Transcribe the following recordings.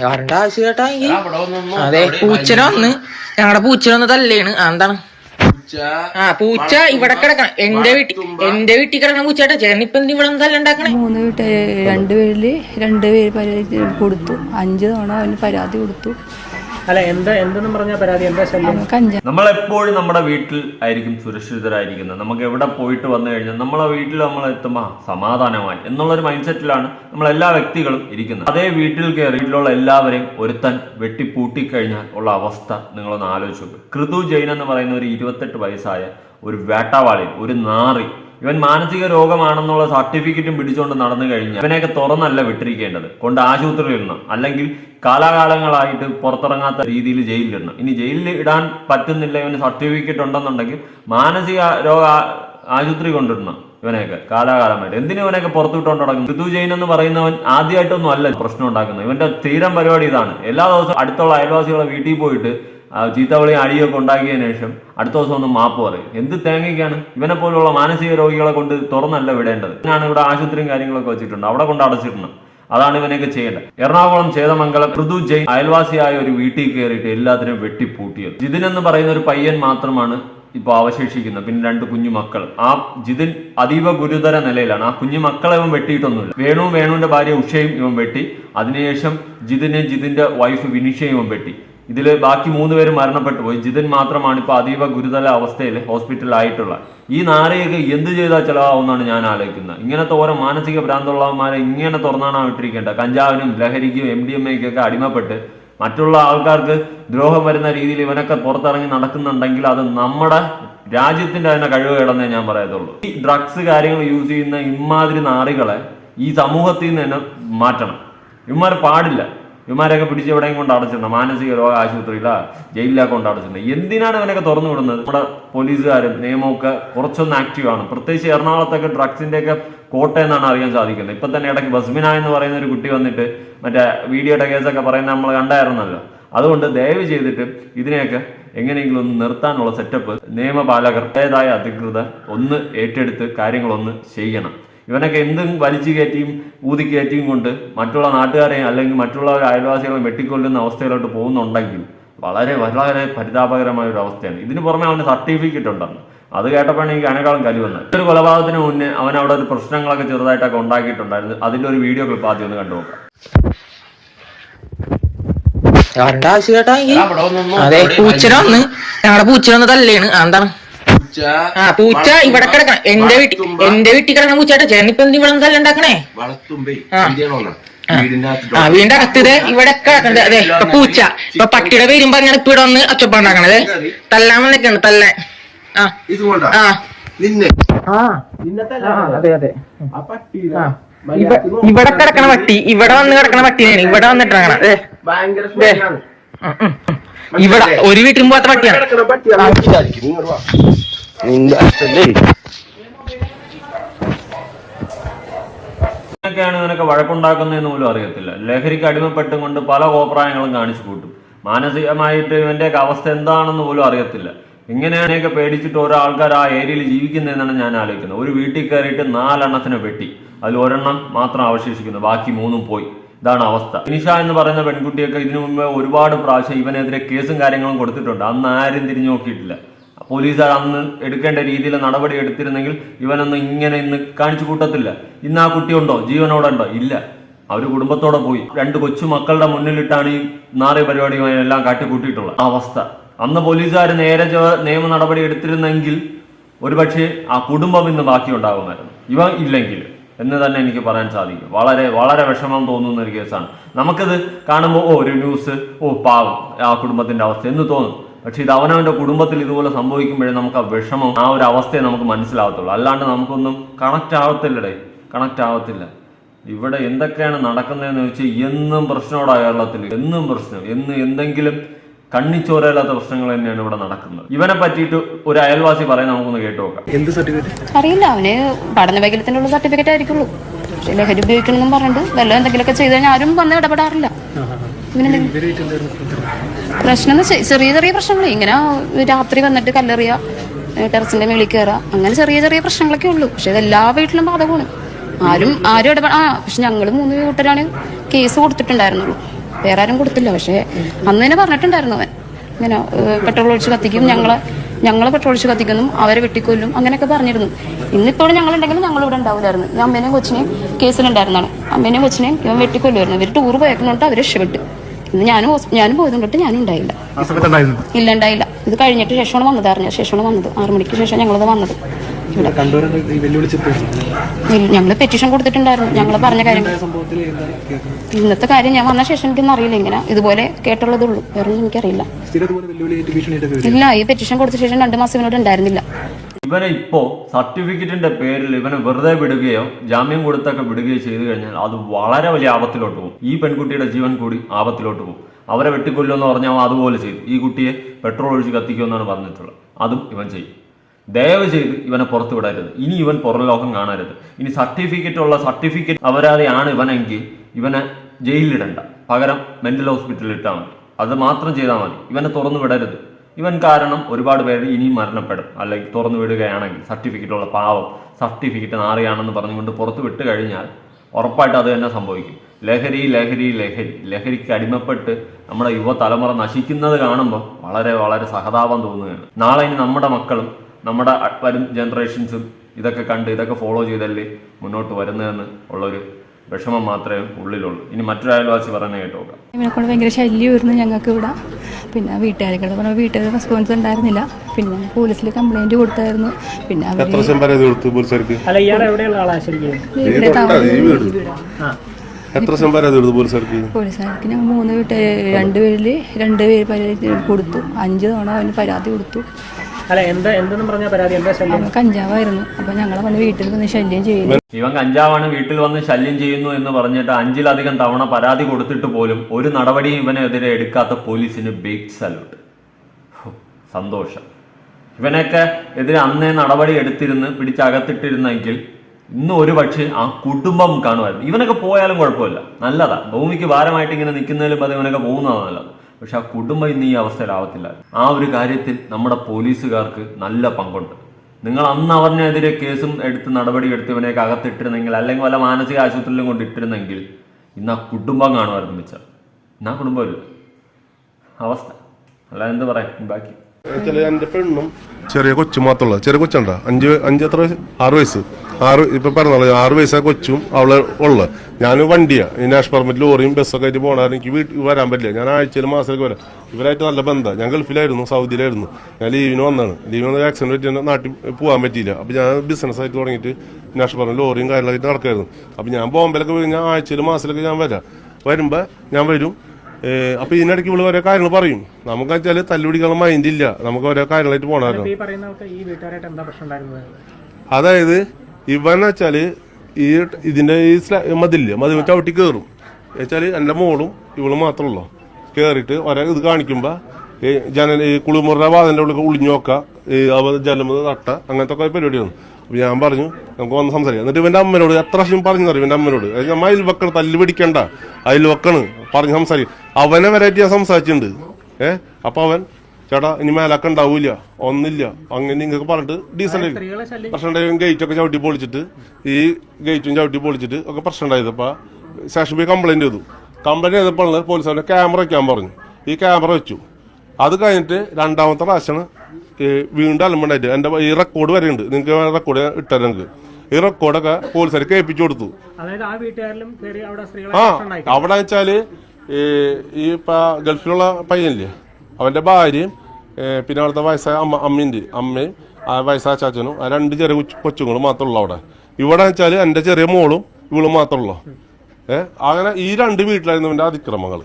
വരണ്ട ആവശ്യം കേട്ടാ അതെ പൂച്ചന വന്ന് ഞങ്ങളുടെ പൂച്ചന ഒന്ന് തല്ലേണ്. എന്താണ്? പൂച്ച. ആ പൂച്ച ഇവിടെ കിടക്കണം. എന്റെ വീട്ടിൽ എന്റെ വീട്ടിൽ കിടക്കണ പൂച്ചേട്ടാ. ചേട്ടൻ ഇപ്പൊ ഇവിടെ വന്ന് തല്ലുണ്ടാക്കണേ മൂന്ന് വീട്ട് രണ്ടുപേരിൽ രണ്ടുപേര് രണ്ട് പേര് പരാതി കൊടുത്തു. അഞ്ചു തവണ അവന് പരാതി കൊടുത്തു. അല്ല എന്താ എന്തെന്ന് പറഞ്ഞ പരാതി? എന്താ ശല്യം? നമ്മൾ എപ്പോഴും നമ്മുടെ വീട്ടിൽ ആയിരിക്കും സുരക്ഷിതരായിരിക്കുന്നത്. നമുക്ക് എവിടെ പോയിട്ട് വന്നു കഴിഞ്ഞാൽ നമ്മളെ വീട്ടിൽ നമ്മൾ എത്തുമ്പോൾ സമാധാനമായി എന്നുള്ളൊരു മൈൻഡ് സെറ്റിലാണ് നമ്മൾ എല്ലാ വ്യക്തികളും ഇരിക്കുന്നത്. അതേ വീട്ടിൽ കയറി വീട്ടിലുള്ള എല്ലാവരെയും ഒരുത്തൻ വെട്ടിപ്പൂട്ടി കഴിഞ്ഞാൽ ഉള്ള അവസ്ഥ നിങ്ങളൊന്ന് ആലോചിച്ചു കൃതു ജൈൻ എന്ന് പറയുന്ന ഒരു ഇരുപത്തെട്ട് വയസ്സായ ഒരു വേട്ടാവാളി ഒരു നാറി ഇവൻ മാനസിക രോഗമാണെന്നുള്ള സർട്ടിഫിക്കറ്റും പിടിച്ചുകൊണ്ട് നടന്നു കഴിഞ്ഞാൽ ഇവനെയൊക്കെ തുറന്നല്ല വിട്ടിരിക്കേണ്ടത്. കൊണ്ട് ആശുപത്രിയിൽ ഇടണം. അല്ലെങ്കിൽ കാലാകാലങ്ങളായിട്ട് പുറത്തിറങ്ങാത്ത രീതിയിൽ ജയിലിലിടണം ഇനി ജയിലിൽ ഇടാൻ പറ്റുന്നില്ല ഇവന് സർട്ടിഫിക്കറ്റ് ഉണ്ടെന്നുണ്ടെങ്കിൽ മാനസിക രോഗ ആശുപത്രി കൊണ്ടിടണം ഇവനെയൊക്കെ കാലാകാലമായിട്ട്. എന്തിനു ഇവനെയൊക്കെ പുറത്തുവിട്ടോണ്ട് തുടങ്ങും ഋതു ജെയിൻ എന്ന് പറയുന്നവൻ ആദ്യമായിട്ടൊന്നും അല്ല പ്രശ്നം ഉണ്ടാക്കുന്നത്. ഇവന്റെ തീരം പരിപാടി ഇതാണ്. എല്ലാ ദിവസവും അടുത്തുള്ള അയൽവാസികളെ വീട്ടിൽ പോയിട്ട് ചീത്തവിളി അടിയൊക്കെ ഉണ്ടാക്കിയതിനു ശേഷം അടുത്ത ദിവസം ഒന്ന് മാപ്പ് പറയും. എന്ത് തേങ്ങയ്ക്കാണ്? ഇവനെ പോലുള്ള മാനസിക രോഗികളെ കൊണ്ട് തുറന്നല്ല വിടേണ്ടത്. ഞാൻ ഇവിടെ ആശുപത്രിയും കാര്യങ്ങളൊക്കെ വെച്ചിട്ടുണ്ട്. അവിടെ കൊണ്ട് അടച്ചിട്ടുണ്ട് അതാണ് ഇവനൊക്കെ ചെയ്യേണ്ടത്. എറണാകുളം ചേതമംഗലം ഋതു ജെയിൻ അയൽവാസിയായ ഒരു വീട്ടിൽ കയറിയിട്ട് എല്ലാത്തിനും വെട്ടിപ്പൂട്ടിയത്. ജിതിൻ എന്ന് പറയുന്ന ഒരു പയ്യൻ മാത്രമാണ് ഇപ്പൊ അവശേഷിക്കുന്നത്. പിന്നെ രണ്ട് കുഞ്ഞു മക്കൾ ആ ജിതിൻ അതീവ ഗുരുതര നിലയിലാണ്. ആ കുഞ്ഞു മക്കളെ ഇവൻ വെട്ടിയിട്ടൊന്നുമില്ല. വേണു വേണുവിന്റെ ഭാര്യ ഉഷയും ഇവൻ വെട്ടി. അതിനുശേഷം ജിതിനെ ജിതിന്റെ വൈഫ് വിനിഷയും ഇവൻ വെട്ടി. ഇതിൽ ബാക്കി മൂന്ന് പേര് മരണപ്പെട്ടു പോയി. ജിതിൻ മാത്രമാണ് ഇപ്പോൾ അതീവ ഗുരുതര അവസ്ഥയിൽ ഹോസ്പിറ്റലായിട്ടുള്ള ഈ നാരയൊക്കെ എന്ത് ചെയ്താൽ ചിലവാകുമെന്നാണ് ഞാൻ ആലോചിക്കുന്നത്. ഇങ്ങനത്തെ ഓരോ മാനസിക ഭ്രാന്തുള്ളവന്മാരെ ഇങ്ങനെ തുറന്നാണ് വിട്ടിരിക്കേണ്ടത് കഞ്ചാവിനും ലഹരിക്കും എം ഡി എം എക്കൊക്കെ അടിമപ്പെട്ട് മറ്റുള്ള ആൾക്കാർക്ക് ദ്രോഹം വരുന്ന രീതിയിൽ ഇവനൊക്കെ പുറത്തിറങ്ങി നടക്കുന്നുണ്ടെങ്കിൽ അത് നമ്മുടെ രാജ്യത്തിന്റെ തന്നെ കഴിവ് കിടന്നേ ഞാൻ പറയത്തുള്ളൂ. ഈ ഡ്രഗ്സ് കാര്യങ്ങൾ യൂസ് ചെയ്യുന്ന ഇമാതിരി നാറികളെ ഈ സമൂഹത്തിൽ നിന്ന് തന്നെ മാറ്റണം. ഇവന്മാർ പാടില്ല. ഇവന്മാരെയൊക്കെ പിടിച്ച് എവിടെയും കൊണ്ട് അടച്ചിടണം. മാനസിക രോഗ ആശുപത്രിയിലാ ജയിലിലൊക്കെ കൊണ്ട് അടച്ചിടണം. എന്തിനാണ് ഇവനൊക്കെ തുറന്നു വിടുന്നത്? നമ്മുടെ പോലീസുകാരും നിയമമൊക്കെ കുറച്ചൊന്ന് ആക്റ്റീവ് ആണ്. പ്രത്യേകിച്ച് എറണാകുളത്തൊക്കെ ഡ്രഗ്സിന്റെ ഒക്കെ കോട്ട എന്നാണ് അറിയാൻ സാധിക്കുന്നത്. ഇപ്പൊ തന്നെ ഇടയ്ക്ക് ബസ്മിന എന്ന് പറയുന്ന ഒരു കുട്ടി വന്നിട്ട് മറ്റേ വീഡിയോയുടെ കേസൊക്കെ പറയുന്നത് നമ്മൾ കണ്ടായിരുന്നല്ലോ. അതുകൊണ്ട് ദയവ് ചെയ്തിട്ട് ഇതിനെയൊക്കെ എങ്ങനെയെങ്കിലും ഒന്ന് നിർത്താനുള്ള സെറ്റപ്പ് നിയമപാലകർ നിയമപാലകരുടേതായ അധികൃതർ ഒന്ന് ഏറ്റെടുത്ത് കാര്യങ്ങളൊന്ന് ചെയ്യണം. ഇവനൊക്കെ എന്തും വലിച്ചു കയറ്റിയും ഊതി കയറ്റിയും കൊണ്ട് മറ്റുള്ള നാട്ടുകാരെയും അല്ലെങ്കിൽ മറ്റുള്ള അയൽവാസികളെ വെട്ടിക്കൊല്ലുന്ന അവസ്ഥയിലോട്ട് പോകുന്നുണ്ടെങ്കിൽ വളരെ വളരെ പരിതാപകരമായ ഒരു അവസ്ഥയാണ്. ഇതിന് പുറമെ അവന് സർട്ടിഫിക്കറ്റ് ഉണ്ടെന്ന്. അത് കേട്ടപ്പോഴാണ് എനിക്ക് അതിനേക്കാളും കലി വന്നത്. ഒരു കൊലപാതകത്തിന് മുന്നേ അവൻ അവിടെ ഒരു പ്രശ്നങ്ങളൊക്കെ ചെറുതായിട്ടൊക്കെ ഉണ്ടാക്കിയിട്ടുണ്ടായിരുന്നു. അതിന്റെ ഒരു വീഡിയോ ക്ലിപ്പ് ആദ്യം ഒന്ന് കണ്ടു നോക്കാം. ആവശ്യം കേട്ടാ അതെ പൂച്ചനെ വന്ന്. ഞങ്ങളുടെ പൂച്ചനെ വന്ന് തല്ലേണ്. അതാണ് എന്താണ് ആ പൂച്ച ഇവിടെ കിടക്കണം. എന്റെ വീട്ടിൽ എന്റെ വീട്ടിൽ കിടക്കണ പൂച്ചേട്ടാ ചേട്ടൻ ഇപ്പൊ എന്ത് ഇവിടെ തല്ലുണ്ടാക്കണേ വളർത്തുമ്പേ ആ. വീടിന്റെ അകത്ത് ആ വീടിന്റെ അകത്ത് ഇത് ഇവിടെ കിടക്കണത്. അതെ ഇപ്പൊ പൂച്ച. ഇപ്പൊ പട്ടിയുടെ വരുമ്പോ അങ്ങനെ ഇപ്പൊ ഇവിടെ വന്ന് തല്ലാൻ വന്നിട്ടുണ്ട് തല്ലാൻ. ആ. ഇത് ആ. നിന്നെ. ആ. നിന്നത്തെ അതെ അതെ. ആ പട്ടിയില ഇവിടെ കിടക്കണ പട്ടി. ഇവിടെ വന്ന് കിടക്കണ പട്ടിയാണ് ഇവിടെ വന്നിട്ട് ഉം. ഇവിടെ ഒരു വീട്ടിലും പോകാത്ത പട്ടിയാണ്. കിടക്കണ നിനക്ക് വഴക്കുണ്ടാക്കുന്നതെന്ന് പോലും അറിയത്തില്ല. ലഹരിക്ക് അടിമപ്പെട്ടുകൊണ്ട് പല കോപ്രായങ്ങളും കാണിച്ചു കൂട്ടും. മാനസികമായിട്ട് ഇവന്റെ അവസ്ഥ എന്താണെന്ന് പോലും അറിയത്തില്ല. ഇങ്ങനെയൊക്കെ പേടിച്ചിട്ട് ഓരോ ആൾക്കാർ ആ ഏരിയയിൽ ജീവിക്കുന്നതെന്നാണ് ഞാൻ ആലോചിക്കുന്നത്. ഒരു വീട്ടിൽ കയറിയിട്ട് നാലെണ്ണത്തിനെ വെട്ടി. അതിൽ ഒരെണ്ണം മാത്രം അവശേഷിക്കുന്നു. ബാക്കി മൂന്നും പോയി. ഇതാണ് അവസ്ഥ. നിഷ എന്ന് പറയുന്ന പെൺകുട്ടിയൊക്കെ ഇതിനു മുമ്പ് ഒരുപാട് പ്രാവശ്യം ഇവനെതിരെ കേസും കാര്യങ്ങളും കൊടുത്തിട്ടുണ്ട്. അന്ന് ആരും തിരിഞ്ഞു നോക്കിയിട്ടില്ല. പോലീസുകാർ അന്ന് എടുക്കേണ്ട രീതിയിൽ നടപടി എടുത്തിരുന്നെങ്കിൽ ഇവനൊന്നും ഇങ്ങനെ ഇന്ന് കാണിച്ചു കൂട്ടത്തില്ല. ഇന്ന് ആ കുട്ടിയുണ്ടോ ജീവനോടെ ഉണ്ടോ? ഇല്ല. അവർ കുടുംബത്തോടെ പോയി. രണ്ട് കൊച്ചു മക്കളുടെ മുന്നിലിട്ടാണ് ഈ നാറിയ പരിപാടിയുമായി എല്ലാം കാട്ടിക്കൂട്ടിയിട്ടുള്ള അവസ്ഥ. അന്ന് പോലീസുകാർ നേരെ നിയമ നടപടി എടുത്തിരുന്നെങ്കിൽ ഒരുപക്ഷെ ആ കുടുംബം ഇന്ന് ബാക്കി ഉണ്ടാകുമായിരുന്നു ഇവ ഇല്ലെങ്കിൽ. എന്ന് തന്നെ എനിക്ക് പറയാൻ സാധിക്കും. വളരെ വളരെ വിഷമം തോന്നുന്ന ഒരു കേസാണ്. നമുക്കിത് കാണുമ്പോൾ ഓ ഒരു ന്യൂസ് ഓ പാവം ആ കുടുംബത്തിന്റെ അവസ്ഥ എന്ന് തോന്നും. പക്ഷെ ഇത് അവനവന്റെ കുടുംബത്തിൽ ഇതുപോലെ സംഭവിക്കുമ്പോഴേ നമുക്ക് ആ വിഷമം ആ ഒരു അവസ്ഥയെ നമുക്ക് മനസ്സിലാവത്തുള്ളൂ അല്ലാണ്ട് നമുക്കൊന്നും കണക്റ്റ് ആവത്തില്ലടേ. കണക്റ്റ് ആവത്തില്ല. ഇവിടെ എന്തൊക്കെയാണ് നടക്കുന്നതെന്ന് വെച്ചാൽ എന്നും പ്രശ്നോടാ കേരളത്തിൽ എന്നും പ്രശ്നം. എന്ന് എന്തെങ്കിലും കണ്ണിച്ചോരയില്ലാത്ത പ്രശ്നങ്ങൾ തന്നെയാണ് ഇവിടെ നടക്കുന്നത്. ഇവനെ പറ്റിയിട്ട് ഒരു അയൽവാസി പറയാൻ നമുക്കൊന്ന് കേട്ടു നോക്കാം. എന്ത് സർട്ടിഫിക്കറ്റ്? അറിയില്ല. അവന് പഠന വൈകല്യത്തിനുള്ള സർട്ടിഫിക്കറ്റ് ആയിരിക്കുള്ളൂ. ലഹരി ഉപയോഗിക്കണമെന്നും പറഞ്ഞിട്ട് വല്ല എന്തെങ്കിലുമൊക്കെ ചെയ്ത് കഴിഞ്ഞാൽ ആരും വന്ന് ഇടപെടാറില്ല. പ്രശ്നം ചെറിയ ചെറിയ പ്രശ്നങ്ങൾ ഇങ്ങനെ രാത്രി വന്നിട്ട് കല്ലെറിയ ടെറസിന്റെ മേളിൽ കയറുക അങ്ങനെ ചെറിയ ചെറിയ പ്രശ്നങ്ങളൊക്കെ ഉള്ളൂ. പക്ഷെ എല്ലാ വീട്ടിലും ബാധകമാണ്. ആരും ആരും ഇടപെട ആ പക്ഷെ ഞങ്ങൾ മൂന്ന് കൂട്ടരാണ് കേസ് കൊടുത്തിട്ടുണ്ടായിരുന്നുള്ളൂ. വേറെ ആരും കൊടുത്തില്ല. പക്ഷേ അന്ന് തന്നെ പറഞ്ഞിട്ടുണ്ടായിരുന്നു അവൻ. ഇങ്ങനെ പെട്രോൾ ഒഴിച്ച് കത്തിക്കും ഞങ്ങളെ ഞങ്ങളെ പെട്രോൾ ഒഴിച്ച് കത്തിക്കുന്നു അവരെ വെട്ടിക്കൊല്ലും അങ്ങനെയൊക്കെ പറഞ്ഞിരുന്നു. ഇന്നിപ്പോഴും ഞങ്ങളുണ്ടെങ്കിലും ഞങ്ങൾ ഇവിടെ ഉണ്ടാവില്ലായിരുന്നു. ഞാൻ അമ്മേനെയും കൊച്ചിനെയും കേസിലുണ്ടായിരുന്നാണ്. അമ്മേനെയും കൊച്ചിനെയും ഇവൻ വെട്ടിക്കൊല്ലുമായിരുന്നു ഇവർ ടൂർ പോയേക്കുന്നോണ്ട് അവർ രക്ഷപ്പെട്ടു. ഇന്ന് ഞാനും ഞാനും പോയതും തൊട്ട് ഞാനും ഉണ്ടായില്ല. ഇല്ല ഉണ്ടായില്ല. ഇത് കഴിഞ്ഞിട്ട് ശേഷമാണ് വന്നത് അറിഞ്ഞ? ശേഷമാണ് വന്നത്. ആറു മണിക്ക് ശേഷം ഞങ്ങളത് വന്നത്. ഞങ്ങൾ ഞങ്ങൾ പെറ്റീഷൻ കൊടുത്തിട്ടുണ്ടായിരുന്നു. ഞങ്ങൾ പറഞ്ഞ കാര്യം. ഇന്നത്തെ കാര്യം ഞാൻ വന്ന ശേഷം എനിക്കൊന്നും അറിയില്ല. ഇങ്ങനെ ഇതുപോലെ കേട്ടുള്ളതേ ഉള്ളൂ വേറെ എനിക്കറിയില്ല ഇല്ല ഈ പെറ്റീഷൻ കൊടുത്ത ശേഷം രണ്ടു മാസം ഇവനോട് ഉണ്ടായിരുന്നില്ല. ഇവനെ ഇപ്പോൾ സർട്ടിഫിക്കറ്റിന്റെ പേരിൽ ഇവനെ വെറുതെ വിടുകയോ ജാമ്യം കൊടുത്തൊക്കെ വിടുകയോ ചെയ്തു കഴിഞ്ഞാൽ അത് വളരെ വലിയ ആപത്തിലോട്ട് പോകും. ഈ പെൺകുട്ടിയുടെ ജീവൻ കൂടി ആപത്തിലോട്ട് പോകും. അവരെ വെട്ടിക്കൊല്ലുമെന്ന് പറഞ്ഞാൽ അതുപോലെ ചെയ്തു. ഈ കുട്ടിയെ പെട്രോൾ ഒഴിച്ച് കത്തിക്കുമെന്നാണ് പറഞ്ഞിട്ടുള്ളത്. അതും ഇവൻ ചെയ്യും. ദയവ് ചെയ്ത് ഇവനെ പുറത്തു വിടരുത്. ഇനി ഇവൻ പുറം ലോകം കാണരുത്. ഇനി സർട്ടിഫിക്കറ്റ് ഉള്ള സർട്ടിഫിക്കറ്റ് അപരാധിയാണ് ഇവനെങ്കിൽ ഇവനെ ജയിലിലിടണ്ട. പകരം മെന്റൽ ഹോസ്പിറ്റലിൽ ഇട്ടാൽ മതി. അത് മാത്രം ചെയ്താൽ മതി. ഇവനെ തുറന്നു വിടരുത്. ഇവൻ കാരണം ഒരുപാട് പേര് ഇനിയും മരണപ്പെടും. അല്ലെങ്കിൽ തുറന്നു വിടുകയാണെങ്കിൽ സർട്ടിഫിക്കറ്റുള്ള പാവം സർട്ടിഫിക്കറ്റ് നാറിയാണെന്ന് പറഞ്ഞുകൊണ്ട് പുറത്ത് വിട്ട് കഴിഞ്ഞാൽ ഉറപ്പായിട്ട് അത് തന്നെ സംഭവിക്കും. ലഹരി ലഹരി ലഹരി ലഹരിക്ക് അടിമപ്പെട്ട് നമ്മുടെ യുവതലമുറ നശിക്കുന്നത് കാണുമ്പോൾ വളരെ വളരെ സഹതാപം തോന്നുകയാണ്. നാളെ ഇനി നമ്മുടെ മക്കളും നമ്മുടെ വരും ജനറേഷൻസും ഇതൊക്കെ കണ്ട് ഇതൊക്കെ ഫോളോ ചെയ്തല്ലേ മുന്നോട്ട് വരുന്നതെന്ന് ഉള്ളൊരു വിഷമം മാത്രമേ ഉള്ളിലുള്ളൂ. ഇനി മറ്റൊരു അയൽവാസി പറഞ്ഞു കേട്ടോ ഇവനെക്കൊണ്ട് ഭയങ്കര ശല്യമായിരുന്നു ഞങ്ങൾക്ക് ഇവിടെ. പിന്നെ വീട്ടുകാരൊക്കെ പറഞ്ഞു വീട്ടുകാർ റെസ്പോൺസ് ഉണ്ടായിരുന്നില്ല. പിന്നെ പോലീസിൽ കംപ്ലൈന്റ് കൊടുത്തായിരുന്നു. പിന്നെ എത്ര പോലീസുകാർക്ക്? ഞങ്ങൾ മൂന്ന് വീട്ടുകാർ രണ്ട് പേരിൽ രണ്ട് പേര് പരാതി കൊടുത്തു. അഞ്ച് തവണ അവന് പരാതി കൊടുത്തു. അല്ല എന്താ എന്തെന്ന് പറഞ്ഞ പരാതി? എന്താ ശല്യം? അവൻ കഞ്ചാവായിരുന്നു. അപ്പൊ ഞങ്ങളെ വന്ന് വീട്ടിൽ വന്ന് ശല്യം ചെയ്യുന്നു ഇവൻ കഞ്ചാവാണ് വീട്ടിൽ വന്ന് ശല്യം ചെയ്യുന്നു എന്ന് പറഞ്ഞിട്ട് അഞ്ചിലധികം തവണ പരാതി കൊടുത്തിട്ട് പോലും ഒരു നടപടിയും ഇവനെതിരെ എടുക്കാത്ത പോലീസിന് ബിഗ് സല്യൂട്ട് സന്തോഷം. ഇവനൊക്കെ എതിരെ അന്നേ നടപടി എടുത്തിരുന്ന് പിടിച്ചകത്തിട്ടിരുന്നെങ്കിൽ ഇന്ന് ഒരു പക്ഷേ ആ കുടുംബം കാണുമായിരുന്നു. ഇവനൊക്കെ പോയാലും കുഴപ്പമില്ല. നല്ലതാ. ഭൂമിക്ക് ഭാരമായിട്ട് ഇങ്ങനെ നിൽക്കുന്നതിലും അത് ഇവനൊക്കെ പോകുന്നതാണ് നല്ലത്. പക്ഷെ ആ കുടുംബം ഇന്ന് ഈ അവസ്ഥയിലാവത്തില്ല. ആ ഒരു കാര്യത്തിൽ നമ്മുടെ പോലീസുകാർക്ക് നല്ല പങ്കുണ്ട്. നിങ്ങൾ അന്ന് അവനെതിരെ കേസും എടുത്ത് നടപടി എടുത്ത് ഇവനെയൊക്കെ അകത്തിട്ടിരുന്നെങ്കിൽ അല്ലെങ്കിൽ വല്ല മാനസിക ആശുപത്രിയിലും കൊണ്ടിട്ടിരുന്നെങ്കിൽ ഇന്ന് ആ കുടുംബം കാണുമായിരുന്നു മിച്ച. ഇന്ന് ആ കുടുംബമില്ല അവസ്ഥ. അല്ല എന്ത് പറയാം? ബാക്കി. എന്റെ പെണ്ണും ചെറിയ കൊച്ചു മാത്രമുള്ള ചെറിയ കൊച്ചുണ്ടോ? അഞ്ച് അഞ്ച് എത്ര ആറ് വയസ്സ്. ആറ് ഇപ്പൊ പറഞ്ഞോളൂ ആറ് വയസ്സാ കൊച്ചും അവളെ ഉള്ളത് ഞാൻ വണ്ടിയാണ് ഈ നാഷണൽ പെർമിറ്റ് ലോറിയും ബസ്സൊക്കെ ആയിട്ട് പോകണ എനിക്ക് വീട്ടിൽ വരാൻ പറ്റില്ല. ഞാൻ ആഴ്ചയിൽ മാസത്തിലേക്ക് വരാം. ഇവരായിട്ട് നല്ല ബന്ധം. ഞാൻ ഗൾഫിലായിരുന്നു സൗദിയിലായിരുന്നു. ഞാൻ ലീവിന് വന്നാണ് ലീവിന് വന്ന ആക്സിഡന്റ് പറ്റി നാട്ടിൽ പോകാൻ പറ്റിയില്ല. അപ്പൊ ഞാൻ ബിസിനസ് ആയിട്ട് തുടങ്ങിയിട്ട് നാഷണൽ പെർമിറ്റ് ലോറിയും കാര്യങ്ങളായിട്ട് നടക്കായിരുന്നു. അപ്പൊ ഞാൻ ബോംബെയിലൊക്കെ പോയി ഞാൻ ആഴ്ചയിൽ മാസത്തിലൊക്കെ ഞാൻ വരാം. വരുമ്പോ ഞാൻ വരും. അപ്പൊ ഇതിനിടയ്ക്ക് ഇവിടെ ഓരോ കാര്യങ്ങൾ പറയും. നമുക്ക് വെച്ചാൽ തല്ലുപിടിക്കാനുള്ള മൈൻഡ് ഇല്ല. നമുക്ക് ഓരോ കാര്യങ്ങളായിട്ട് പോണായിരുന്നു അതായത് ഇവൻ വെച്ചാൽ ഈ ഇതിന്റെ ഈ മതില്ലേ മതി ചവിട്ടി കയറും വെച്ചാൽ എന്റെ മോളും ഇവൾ മാത്രമല്ലോ കേറിട്ട് ഒരേ ഇത് കാണിക്കുമ്പോ ഈ ജനൽ ഈ കുളിമുറ വാതിന്റെ ഉള്ളിൽ ഒളിഞ്ഞോക്ക ഈ അവ ജലമത് തട്ട അങ്ങനത്തെ ഒക്കെ പരിപാടിയാണ്. അപ്പൊ ഞാൻ പറഞ്ഞു നമുക്ക് വന്ന് സംസാരിക്കാം. എന്നിട്ട് ഇവന്റെ അമ്മനോട് എത്ര പ്രാവശ്യം പറഞ്ഞു തരും ഇവന്റെ അമ്മനോട്. അത് അതിൽ വെക്കണ തല്ല് പിടിക്കണ്ട. അതിൽ വെക്കണ്. പറഞ്ഞ് സംസാരിക്കും. അവനെ വെറൈറ്റി ഞാൻ സംസാരിച്ചിട്ടുണ്ട്. ഏഹ് അപ്പൊ അവൻ ചേട്ടാ ഇനി മേലൊക്കെ ഉണ്ടാവൂല ഒന്നില്ല. അങ്ങനെ നിങ്ങൾക്ക് പറഞ്ഞിട്ട് ഡീസൽ പ്രശ്നം ഉണ്ടായി ഗേറ്റ് ഒക്കെ ചവിട്ടി പൊളിച്ചിട്ട് ഈ ഗേറ്റും ചവിട്ടി പൊളിച്ചിട്ട് ഒക്കെ പ്രശ്നം ഉണ്ടായത്. അപ്പൊ സ്റ്റേഷൻ പോയി കംപ്ലൈന്റ് ചെയ്തു. കംപ്ലൈന്റ് ചെയ്തപ്പോൾ പോലീസുകാരുടെ ക്യാമറ വയ്ക്കാൻ പറഞ്ഞു. ഈ ക്യാമറ വെച്ചു. അത് കഴിഞ്ഞിട്ട് രണ്ടാമത്തെ പ്രാവശ്യമാണ് വീണ്ടും അലമ്പുണ്ടായിട്ട്. എന്റെ ഈ റെക്കോർഡ് വരെയുണ്ട് ഉണ്ട്. നിങ്ങൾക്ക് റെക്കോർഡ് ഇട്ടാൽ നിങ്ങൾക്ക്. ഈ റെക്കോർഡൊക്കെ പോലീസുകാർ കേൾപ്പിച്ചു കൊടുത്തു. ആ അവിടെ വെച്ചാൽ ഈ ഈ ഇപ്പൊ ഗൾഫിലുള്ള പയ്യനില്ലേ? അവന്റെ ഭാര്യയും പിന്നെ അവിടുത്തെ വയസ്സായ അമ്മ അമ്മയുണ്ട് അമ്മയും ആ വയസ്സായ ചാച്ചനും ആ രണ്ട് ചെറിയ കൊച്ചുങ്ങളും കൊച്ചുങ്ങളും മാത്രമുള്ളൂ അവിടെ. ഇവിടെ വെച്ചാൽ എന്റെ ചെറിയ മോളും ഇവളും മാത്രമുള്ളൂ ഏഹ് അങ്ങനെ ഈ രണ്ട് വീട്ടിലായിരുന്നു ഇവന്റെ അതിക്രമങ്ങൾ.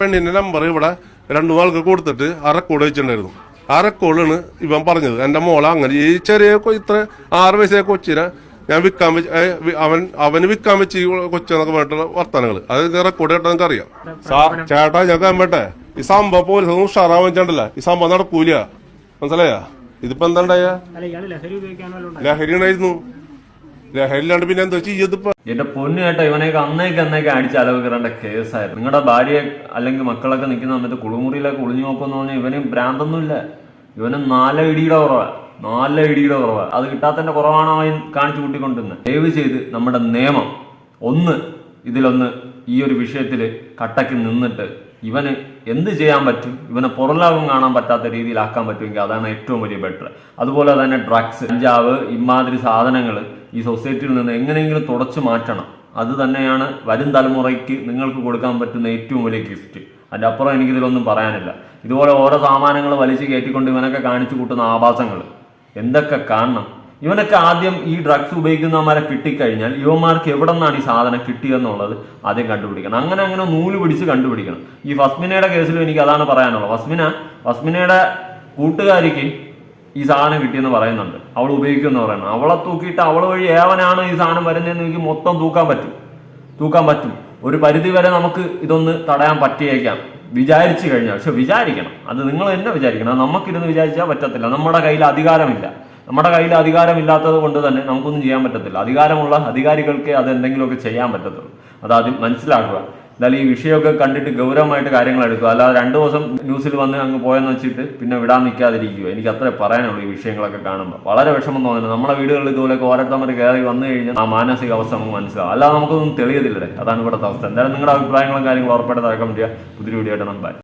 പെണ്ണിന്റെ നമ്പർ ഇവിടെ രണ്ടു ആൾക്ക് കൊടുത്തിട്ട് ആ റെക്കോർഡ് വെച്ചിട്ടുണ്ടായിരുന്നു. ആ റെക്കോർഡാണ് ഇവൻ പറഞ്ഞത്. എന്റെ മോളെ അങ്ങനെ ഈ ചെറിയ ഇത്ര ആറ് വയസ്സായ കൊച്ചിനെ ഞാൻ വിൽക്കാൻ വെച്ച് അവൻ അവന് വിൽക്കാൻ വെച്ച് കൊച്ചെന്നൊക്കെ പറഞ്ഞിട്ടുള്ള വർത്തമാനങ്ങൾ അത് റെക്കോർഡ് കേട്ടാൽ നിങ്ങൾക്ക് അറിയാം സാർ ചേട്ടാ ഞാൻ കമ്പട്ടെ ഈ പോലെ ഉഷാറാൻ വെച്ചിട്ടുണ്ടല്ല. ഈ സംഭവം നടക്കൂല. മനസ്സിലായാ? ഇതിപ്പോ എന്താണ്ടായ ലഹരി ഉണ്ടായിരുന്നു. ലഹരി ഇല്ലാണ്ട് പിന്നെ എന്താ ചെയ്യതിപ്പോ എന്റെ പൊന്നു കേട്ടോ ഇവനെയൊക്കെ അന്നേക്ക് അന്നേക്ക് അടിച്ച് അലവുകരേണ്ട കേസായിരുന്നു. നിങ്ങളുടെ ഭാര്യ അല്ലെങ്കിൽ മക്കളൊക്കെ നിൽക്കുന്ന സമയത്ത് കുളിമുറിയിലൊക്കെ ഒളിഞ്ഞു നോക്കുമെന്ന് പറഞ്ഞാൽ ഇവന് ഭ്രാന്തൊന്നുമില്ല. ഇവന് നാല് ഇടിയുടെ കുറവാ. നാല് ഇടിയുടെ കുറവാ. അത് കിട്ടാത്തതിന്റെ കുറവാണോ അവൻ കാണിച്ചു കൂട്ടിക്കൊണ്ടിരുന്നത് ദയവ് ചെയ്ത് നമ്മുടെ നിയമം ഒന്ന് ഇതിലൊന്ന് ഈ ഒരു വിഷയത്തിൽ കട്ടയ്ക്ക് നിന്നിട്ട് ഇവന് എന്ത് ചെയ്യാൻ പറ്റും? ഇവനെ പുറംലോകം കാണാൻ പറ്റാത്ത രീതിയിലാക്കാൻ പറ്റുമെങ്കിൽ അതാണ് ഏറ്റവും വലിയ ബെറ്റർ അതുപോലെ തന്നെ ഡ്രഗ്സ് കഞ്ചാവ് ഇമാതിരി സാധനങ്ങൾ ഈ സൊസൈറ്റിയിൽ നിന്ന് എങ്ങനെയെങ്കിലും തുടച്ചു മാറ്റണം. അത് തന്നെയാണ് വരും തലമുറയ്ക്ക് നിങ്ങൾക്ക് കൊടുക്കാൻ പറ്റുന്ന ഏറ്റവും വലിയ ഗിഫ്റ്റ് അതിന്റെ അപ്പുറം എനിക്കിതിലൊന്നും പറയാനില്ല. ഇതുപോലെ ഓരോ സാമാനങ്ങൾ വലിച്ചു കയറ്റിക്കൊണ്ട് ഇവനൊക്കെ കാണിച്ചു കൂട്ടുന്ന ആഭാസങ്ങൾ. എന്തൊക്കെ കാണണം? ഇവനൊക്കെ ആദ്യം ഈ ഡ്രഗ്സ് ഉപയോഗിക്കുന്നവന്മാരെ കിട്ടിക്കഴിഞ്ഞാൽ ഇവന്മാർക്ക് എവിടെ നിന്നാണ് ഈ സാധനം കിട്ടിയെന്നുള്ളത് ആദ്യം കണ്ടുപിടിക്കണം. അങ്ങനെ അങ്ങനെ നൂൽ പിടിച്ച് കണ്ടുപിടിക്കണം. ഈ ഫസ്മിനയുടെ കേസിലും എനിക്ക് അതാണ് പറയാനുള്ളത്. ഫസ്മിന ഫസ്മിനയുടെ കൂട്ടുകാരിക്ക് ഈ സാധനം കിട്ടിയെന്ന് പറയുന്നുണ്ട്. അവൾ ഉപയോഗിക്കുമെന്ന് പറയുന്നത് അവളെ തൂക്കിയിട്ട് അവൾ വഴി ഏവനാണ് ഈ സാധനം വരുന്നതെന്ന് എനിക്ക് മൊത്തം തൂക്കാൻ പറ്റും. തൂക്കാൻ പറ്റും. ഒരു പരിധി വരെ നമുക്ക് ഇതൊന്ന് തടയാൻ പറ്റിയേക്കാം. വിചാരിച്ചു കഴിഞ്ഞാൽ പക്ഷെ വിചാരിക്കണം. അത് നിങ്ങൾ തന്നെ വിചാരിക്കണം. നമുക്കിരുന്ന് വിചാരിച്ചാൽ പറ്റത്തില്ല. നമ്മുടെ കയ്യിൽ അധികാരമില്ല. നമ്മുടെ കയ്യിൽ അധികാരമില്ലാത്തത് കൊണ്ട് തന്നെ നമുക്കൊന്നും ചെയ്യാൻ പറ്റത്തില്ല. അധികാരമുള്ള അധികാരികൾക്ക് അത് എന്തെങ്കിലുമൊക്കെ ചെയ്യാൻ പറ്റത്തുള്ളൂ. അത് ആദ്യം മനസ്സിലാക്കുക. എന്നാൽ ഈ വിഷയമൊക്കെ കണ്ടിട്ട് ഗൗരവമായിട്ട് കാര്യങ്ങൾ എടുക്കുക. അല്ലാതെ രണ്ട് ദിവസം ന്യൂസിൽ വന്ന് അങ്ങ് പോയെന്ന് വെച്ചിട്ട് പിന്നെ വിടാൻ നിൽക്കാതിരിക്കുക. എനിക്ക് അത്രേ പറയാനുള്ളൂ ഈ വിഷയങ്ങളൊക്കെ കാണുമ്പോൾ. വളരെ വിഷമം തോന്നുന്നു. നമ്മുടെ വീടുകളിൽ ഇതുപോലെയൊക്കെ ഓരോരുത്തർ കയറി വന്നു കഴിഞ്ഞാൽ ആ മാനസിക അവസ്ഥ നമുക്ക് മനസ്സിലാവും. അല്ലാതെ നമുക്കൊന്നും തെളിയതില്ലേ അതാണ് ഇവിടുത്തെ അവസ്ഥ. എന്തായാലും നിങ്ങളുടെ അഭിപ്രായങ്ങളും കാര്യങ്ങളും ഉറപ്പായിട്ട് തറക്കം ചെയ്യുക പുതിയ വീഡിയോ ആയിട്ട് bye.